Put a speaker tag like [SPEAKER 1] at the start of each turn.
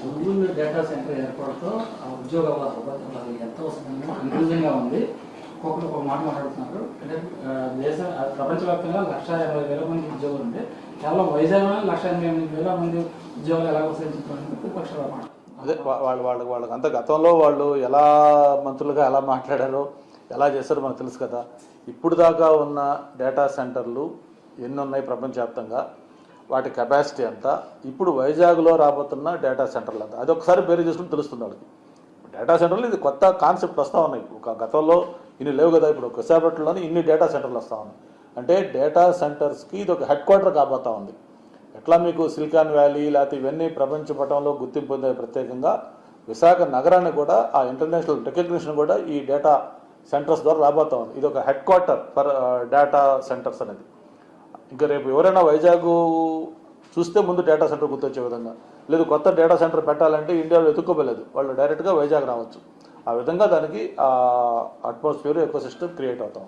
[SPEAKER 1] Google data centre ఏర్పాటుతో ఆ ఉద్యోగ అవకాశాలు ఎంత కన్ఫ్యూజింగ్గా ఉంది. ఒక్కొక్కరు ఒక మాట మాట్లాడుతున్నారు. అంటే దేశ ప్రపంచవ్యాప్తంగా లక్ష ఎనభై వేల మంది ఉద్యోగులు ఉంటే కేవలం వైజాగ్లో లక్ష ఎనభై ఎనిమిది వేల మంది ఉద్యోగాలు ఎలా వస్తాయని ప్రతిపక్షాల మాట
[SPEAKER 2] అదే వాళ్ళు వాళ్ళు వాళ్ళకి అంత గతంలో వాళ్ళు ఎలా మంత్రులుగా ఎలా మాట్లాడారో ఎలా చేశారో మనకు తెలుసు కదా. ఇప్పుడు దాకా ఉన్న డేటా సెంటర్లు ఎన్ని ఉన్నాయి ప్రపంచవ్యాప్తంగా? వాటి కెపాసిటీ ఎంత? ఇప్పుడు వైజాగ్లో రాబోతున్న డేటా సెంటర్లు ఎంత అది ఒకసారి పేరు చేసుకుని తెలుస్తుంది వాళ్ళకి. డేటా సెంటర్లు ఇది కొత్త కాన్సెప్ట్ వస్తూ ఉన్నాయి. ఒక గతంలో ఇన్ని లేవు కదా ఇప్పుడు ఒకసేపట్లోనే ఇన్ని డేటా సెంటర్లు వస్తూ ఉన్నాయి. అంటే డేటా సెంటర్స్కి ఇది ఒక హెడ్ క్వార్టర్ కాబోతా ఉంది. ఎట్లా మీకు సిలికాన్ వ్యాలీ లేకపోతే ఇవన్నీ ప్రపంచ పటంలో గుర్తింపు పొందే ప్రత్యేకంగా విశాఖ నగరాన్ని కూడా ఆ ఇంటర్నేషనల్ రికగ్నిషన్ కూడా ఈ డేటా సెంటర్స్ ద్వారా రాబోతా ఉంది. ఇది ఒక head quarter for data centres అనేది. ఇంకా రేపు ఎవరైనా వైజాగ్ చూస్తే ముందు డేటా సెంటర్ గుర్తొచ్చే విధంగా. లేదు కొత్త డేటా సెంటర్ పెట్టాలంటే ఇండియాలో ఎత్తుక్కోలేదు వాళ్ళు డైరెక్ట్గా వైజాగ్ రావచ్చు. ఆ విధంగా దానికి అట్మాస్ఫియర్ ఎకో సిస్టమ్ క్రియేట్ అవుతాం.